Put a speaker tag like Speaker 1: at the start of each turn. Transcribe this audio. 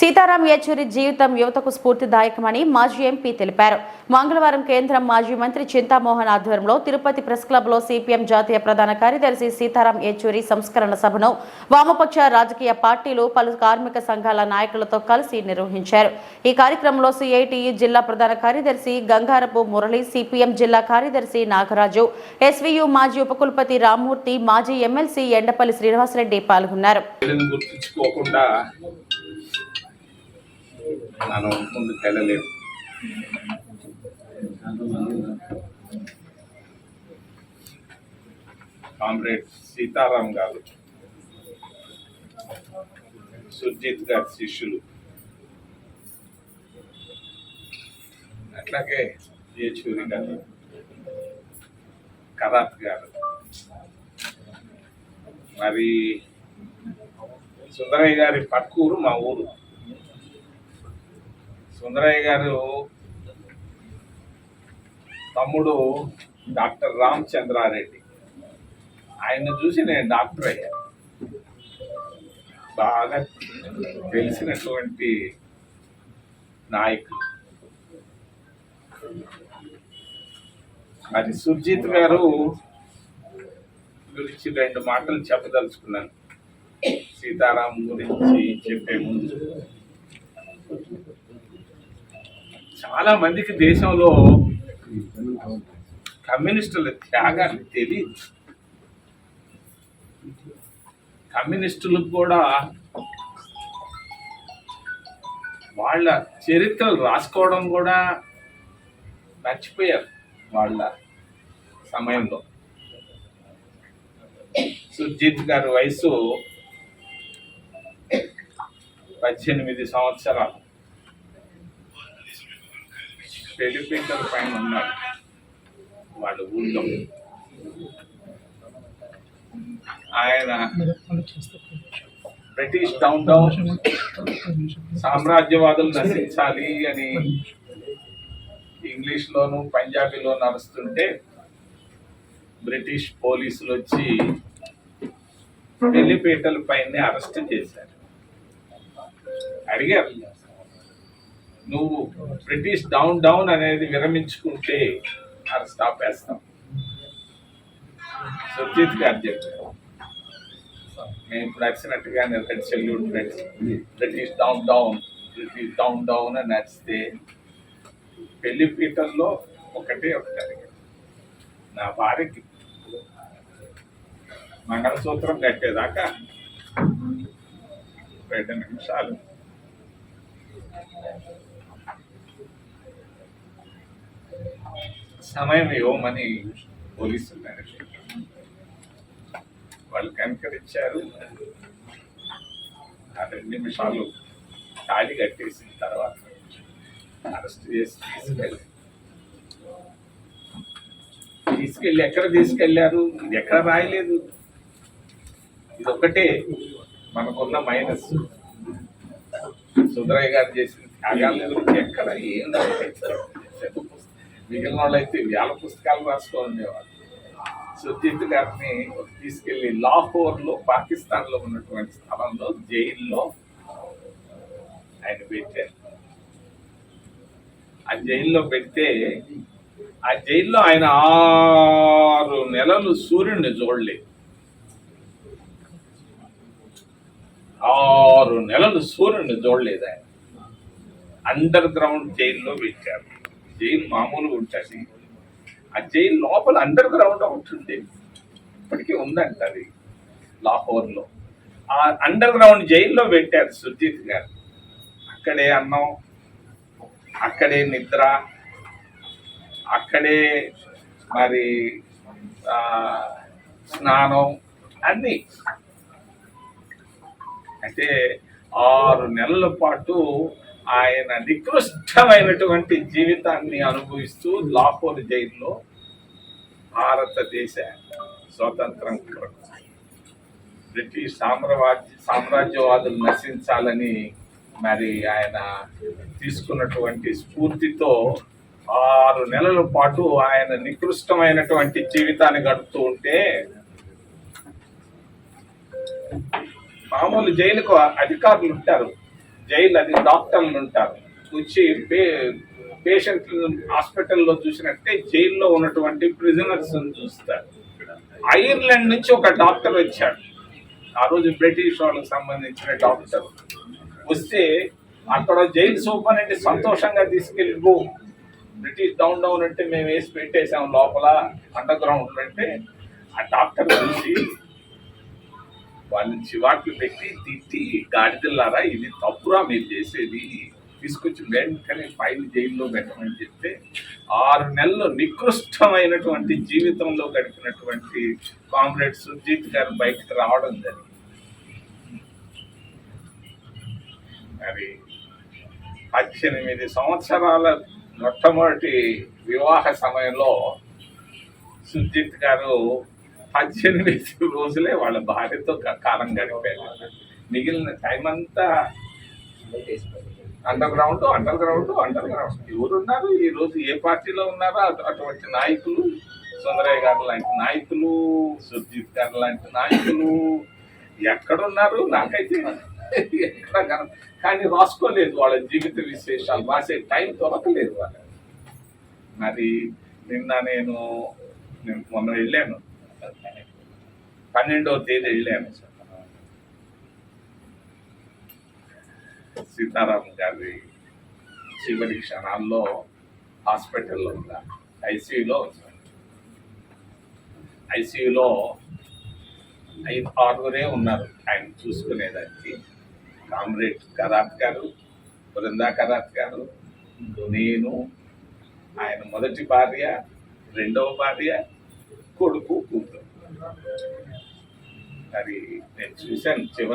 Speaker 1: సీతారాం యేచూరి జీవితం యువతకు స్ఫూర్తిదాయకమని మాజీ ఎంపీ తెలిపారు. మంగళవారం కేంద్రం మాజీ మంత్రి చింతామోహన్ ఆధ్వర్యంలో తిరుపతి ప్రెస్ క్లబ్లో సిపిఎం జాతీయ ప్రధాన కార్యదర్శి సీతారాం యేచూరి సంస్కరణ సభను వామపక్ష రాజకీయ పార్టీలు పలు కార్మిక సంఘాల నాయకులతో కలిసి నిర్వహించారు. ఈ కార్యక్రమంలో సిఐటియు జిల్లా ప్రధాన కార్యదర్శి గంగారపు మురళి సిపిఎం జిల్లా కార్యదర్శి నాగరాజు ఎస్వియు మాజీ ఉపకులపతి రామ్మూర్తి మాజీ ఎమ్మెల్సీ ఎండపల్లి శ్రీనివాసరెడ్డి పాల్గొన్నారు.
Speaker 2: మనం ముందుకు వెళ్ళలేము. కామ్రేడ్ సీతారాం గారు సుర్జిత్ గారి శిష్యులు. అట్లాగే యేచూరి గారు కరాత్ గారు. మరి సుందరయ్య గారి పక్కూరు మా ఊరు. సుందరయ్య గారు తమ్ముడు డాక్టర్ రామచంద్రారెడ్డి. ఆయన చూసి నేను డాక్టర్ అయ్యాను బాగా తెలిసినటువంటి నాయకులు అది సుర్జిత్ గారు గురించి రెండు మాటలు చెప్పదలుచుకున్నాను. సీతారాం గురించి చెప్పే ముందు. చాలా మందికి దేశంలో కమ్యూనిస్టుల త్యాగాలు తెలియదు కమ్యూనిస్టులకు కూడా వాళ్ళ చరిత్రలు రాసుకోవడం కూడా మర్చిపోయారు వాళ్ళ సమయంలో. సుర్జిత్ గారి వయసు పద్దెనిమిది సంవత్సరాలు. పెళ్ళిపీటల పైన ఉన్నాడు వాళ్ళ ఊళ్ళో. ఆయన బ్రిటిష్ డౌన్ డౌన్ సామ్రాజ్యవాదం నశించాలి అని ఇంగ్లీష్ లోను పంజాబీలో నడుస్తుంటే బ్రిటిష్ పోలీసులు వచ్చి పెళ్ళిపేటల పైన అరెస్ట్ చేశారు. అడిగారు. నువ్వు బ్రిటిష్ డౌన్ డౌన్ అనేది విరమించుకుంటే అర స్టాప్ వేస్తాం. సత్యత్ గారు చెప్పారు. మేము ఇప్పుడు నచ్చినట్టుగా red salute British down down British down down అని నచ్చితే పెళ్ళి పీటల్లో ఒకటే ఒకటి నా భార్యకి మంగళసూత్రం కట్టేదాకా రెండు నిమిషాలు. సమయం ఇవ్వమని పోలీసులు వాళ్ళు కనికరించారు. ఆ రెండు నిమిషాలు తాళి కట్టేసిన తర్వాత అరెస్ట్ చేసి తీసుకెళ్ళి తీసుకెళ్ళి ఎక్కడ తీసుకెళ్ళారు ఇది ఎక్కడ రాయలేదు? ఇది ఒకటే మనకున్న మైనస్. సుందరయ్య గారు చేసిన త్యాగాల గురించి ఎక్కడ ఏం రాయలేదు. మిగిలిన వాళ్ళు అయితే వేల పుస్తకాలు రాసుకో ఉండేవాళ్ళు సుజిత్ గారిని తీసుకెళ్ళి లాహోర్లో పాకిస్తాన్లో ఉన్నటువంటి స్థలంలో జైల్లో ఆయన పెట్టారు. ఆ జైల్లో పెడితే ఆ జైల్లో ఆయన ఆరు నెలలు సూర్యుడిని చూడలేదు. ఆరు నెలలు సూర్యుడిని చూడలేదు ఆయన. అండర్ గ్రౌండ్ జైల్లో పెట్టారు. జైలు మామూలుగా ఉంటుంది. ఆ జైలు లోపల అండర్ గ్రౌండ్ ఒకటి ఇప్పటికీ ఉందంట అది లాహోర్లో. ఆ అండర్ గ్రౌండ్ జైల్లో పెట్టారు సుజిత్ గారు. అక్కడే అన్నం అక్కడే నిద్ర అక్కడే మరి స్నానం అన్నీ. అయితే ఆరు నెలల పాటు ఆయన నికృష్టమైనటువంటి జీవితాన్ని అనుభవిస్తూ లాహోర్ జైల్లో భారతదేశ స్వాతంత్రం కొరకు. బ్రిటిష్ సామ్రాజ్య సామ్రాజ్యవాదులు నశించాలని మరి ఆయన తీసుకున్నటువంటి స్ఫూర్తితో ఆరు నెలల పాటు ఆయన నికృష్టమైనటువంటి జీవితాన్ని గడుపుతూ ఉంటే మామూలు జైలుకు అధికారులు ఉంటారు. జైలు అది డాక్టర్లు ఉంటారు. వచ్చి పే పేషెంట్ హాస్పిటల్లో చూసినట్టే జైల్లో ఉన్నటువంటి ప్రిజనర్స్ చూస్తారు. ఐర్లాండ్ నుంచి ఒక డాక్టర్ వచ్చాడు. ఆ రోజు బ్రిటిష్ వాళ్ళకి సంబంధించిన డాక్టర్. వస్తే అక్కడ జైలు సూపరింటెండెంట్ సంతోషంగా తీసుకెళ్ళి బ్రిటిష్ డౌన్ డౌన్ అంటే మేము వేసి పెట్టేసాం లోపల అండర్ గ్రౌండ్ అంటే. ఆ డాక్టర్ చూసి వాళ్ళని చివాట్లు పెట్టి తిట్టి గాడిదల్లారా ఇది తప్పురా మీరు చేసేది? తీసుకొచ్చి వెంటనే ఫైల్ జైల్లో పెట్టమని చెప్తే ఆరు నెలలు నికృష్టమైనటువంటి జీవితంలో గడిపినటువంటి కామ్రేడ్ సుర్జిత్ గారు బయటకు రావడం జరిగింది. మరి పద్దెనిమిది సంవత్సరాల మొట్టమొదటి వివాహ సమయంలో సుజిత్ గారు పద్దెనిమిది రోజులే వాళ్ళ భార్యతో కాలం గడిపారు మిగిలిన టైం అంతా under ground under ground under ground ఎవరున్నారు? ఈ రోజు ఏ పార్టీలో ఉన్నారో అటు- అటువంటి నాయకులు సుందరయ్య గారు లాంటి నాయకులు సుర్జిత్ గారు లాంటి నాయకులు ఎక్కడున్నారు? నాకైతే ఎక్కడ కన- కానీ రాసుకోలేదు వాళ్ళ జీవిత విశేషాలు. రాసే టైం దొరకలేదు వాళ్ళ మరి నిన్న నేను నేను మొన్న వెళ్ళాను. పన్నెండవ తేదీ వెళ్ళాను సీతారాం గారి చివరి క్షణాల్లో హాస్పిటల్లో ఉన్నారు ఐసీయూలో ఐసీయూలో ఐదు ఆరుగురే ఉన్నారు ఆయన చూసుకునేదానికి. కామ్రేడ్ కరాత్ గారు బృందా కరాత్ గారు నేను ఆయన మొదటి భార్య రెండవ భార్య కొడుకు కూతురు. అది నేను చూశాను. చివరి